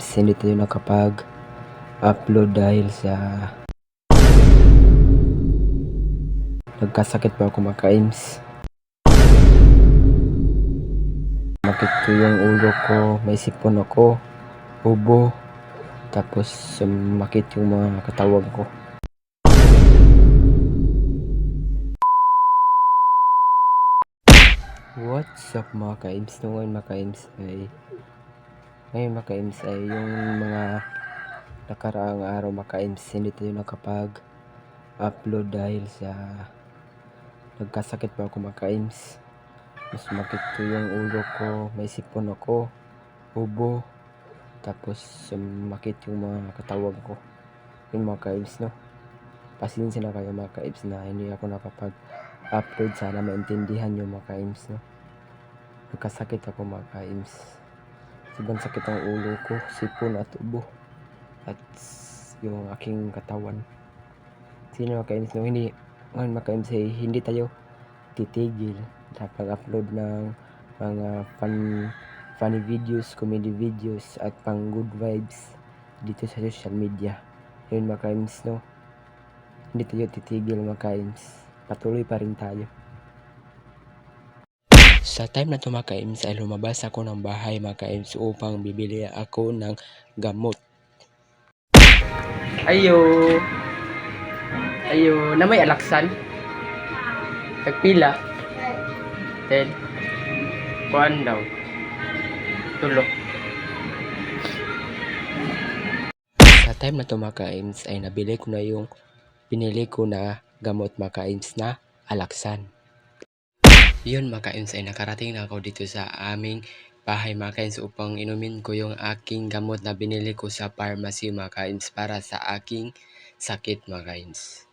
Kaims, hindi tayo nakapag-upload dahil sa nagkasakit pa ako mga Kaims. Makit ko yung ulo ko, may sipon ako, ubo, tapos sumakit yung mga katawan ko. What's up mga Kaims? No, ngayon mga Kaims ay ngayon mga Kaims ay yung mga nakaraang araw mga Kaims hindi tayo nakapag upload dahil sa nagkasakit pa ako mga Kaims. Mas makit ko yung ulo ko, may sipon ako, ubo, tapos sumakit yung mga katawan ko. Yun mga Kaims no. Pasensya na kayo mga Kaims na hindi ako nakapag upload sana maintindihan nyo mga Kaims no. Nagkasakit ako mga Kaims. Sobrang sakit ang ulo ko, sipon at ubo. At yung aking katawan. Sino mga Kaims no, hindi ngayon mga Kaims ay hindi tayo titigil na pag-upload ng mga fun, funny videos, comedy videos at pang good vibes dito sa social media. Yun mga no. Hindi tayo titigil mga. Patuloy pa rin tayo. Sa time na to mga Kaims ay lumabas ako ng bahay mga Kaims upang bibili ako ng gamot. Ayo. Ayo, na may alaksan. Tagpila. Ten. Kuan daw. Tulo. Sa time na to mga Kaims ay nabili ko na yung pinili ko na gamot mga Kaims na alaksan. Yun mga Kaims ay nakarating na ako dito sa aming bahay mga Kaims upang inumin ko yung aking gamot na binili ko sa pharmacy mga Kaims para sa aking sakit mga Kaims.